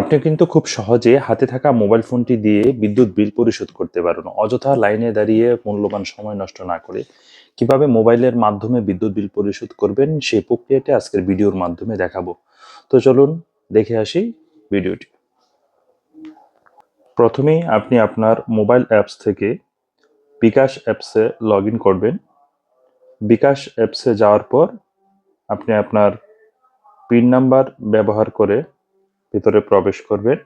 আপনি কিন্তু খুব সহজে হাতে থাকা মোবাইল ফোনটি দিয়ে বিদ্যুৎ বিল পরিশোধ করতে পারেন। অযথা লাইনে দাঁড়িয়ে মূল্যবান সময় নষ্ট না করে কীভাবে মোবাইলের মাধ্যমে বিদ্যুৎ বিল পরিশোধ করবেন সেই প্রক্রিয়াটি আজকের ভিডিওর মাধ্যমে দেখাবো। তো চলুন দেখে আসি ভিডিওটি। প্রথমেই আপনি আপনার মোবাইল অ্যাপস থেকে বিকাশ অ্যাপসে লগ করবেন। বিকাশ অ্যাপসে যাওয়ার পর আপনি আপনার পিন নাম্বার ব্যবহার করে ভিতরে প্রবেশ করবেন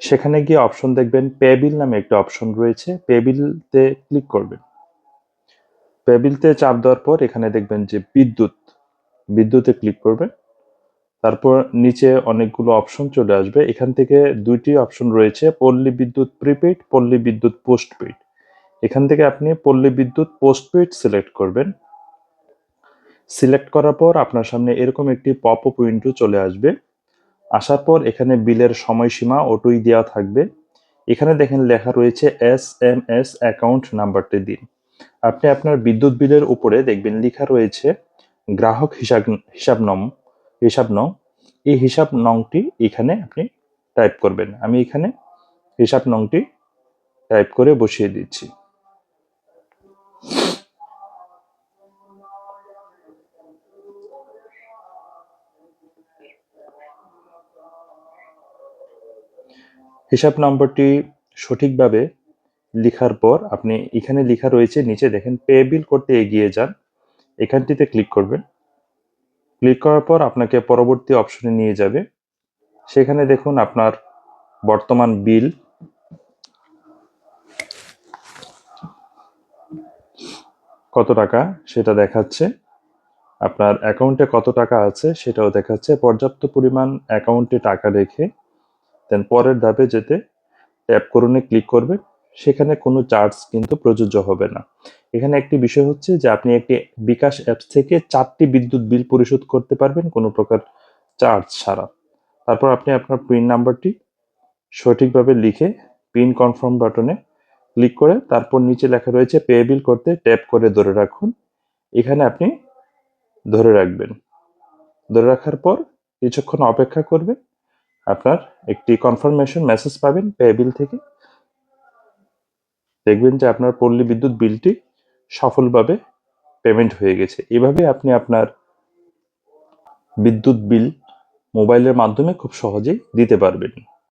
সেখানে গিয়ে অপশন দেখবেন পেবিল নামে একটা অপশন রয়েছে। পে বিলতে ক্লিক করবেন। পে বিলতে চাপ দেওয়ার পর এখানে দেখবেন যে বিদ্যুৎ, বিদ্যুতে ক্লিক করবেন। তারপর নিচে অনেকগুলো অপশন চলে আসবে। এখান থেকে দুইটি অপশন রয়েছে, পল্লী বিদ্যুৎ প্রিপেড পল্লী বিদ্যুৎ পোস্টপেড এখান থেকে আপনি পল্লী বিদ্যুৎ পোস্টপেড সিলেক্ট করবেন। সিলেক্ট করার পর আপনার সামনে এরকম একটি পপ আপ উইন্ডো চলে আসবে। আসার পর এখানে বিলের সময়সীমা ওটুই দেওয়া থাকবে। এখানে দেখেন লেখা রয়েছে এস এম এস অ্যাকাউন্ট নাম্বারটি দিন। আপনি আপনার বিদ্যুৎ বিলের উপরে দেখবেন লেখা রয়েছে গ্রাহক হিসাব হিসাব নং হিসাব নং। এই হিসাব নংটি এখানে আপনি টাইপ করবেন। আমি এখানে হিসাব নংটি টাইপ করে বসিয়ে দিচ্ছি। হিসাব নম্বরটি সঠিকভাবে লেখার পর আপনি এখানে লেখা রয়েছে, নিচে দেখেন পে বিল করতে এগিয়ে যান। এখানটিতে ক্লিক করবেন। ক্লিক করার পর আপনাকে পরবর্তী অপশনে নিয়ে যাবে। সেখানে দেখুন আপনার বর্তমান বিল। কত টাকা সেটা দেখাচ্ছে। আপনার অ্যাকাউন্টে কত টাকা আছে সেটাও দেখাচ্ছে। পর্যাপ্ত পরিমাণ অ্যাকাউন্টে টাকা রেখে দেন পরের ধাপে যেতে ট্যাপ করুনে ক্লিক করবে। সেখানে কোনো চার্জ কিন্তু প্রযোজ্য হবে না। এখানে একটি বিষয় হচ্ছে যে আপনি একটি বিকাশ অ্যাপস থেকে চারটি বিদ্যুৎ বিল পরিশোধ করতে পারবেন কোনো প্রকার চার্জ ছাড়া। তারপর আপনি আপনার পিন নাম্বারটি সঠিকভাবে লিখে পিন কনফার্ম বাটনে ক্লিক করে তারপর নিচে লেখা রয়েছে পে বিল করতে ট্যাপ করে ধরে রাখুন। এখানে আপনি ধরে রাখবেন। ধরে রাখার পর কিছুক্ষণ অপেক্ষা করবেন। আপনার একটি কনফার্মেশন মেসেজ পাবেন পে বিল থেকে। দেখবেন যে আপনার পল্লী বিদ্যুৎ বিলটি সফলভাবে পেমেন্ট হয়ে গেছে। এভাবে আপনি আপনার বিদ্যুৎ বিল মোবাইলের মাধ্যমে খুব সহজেই দিতে পারবেন।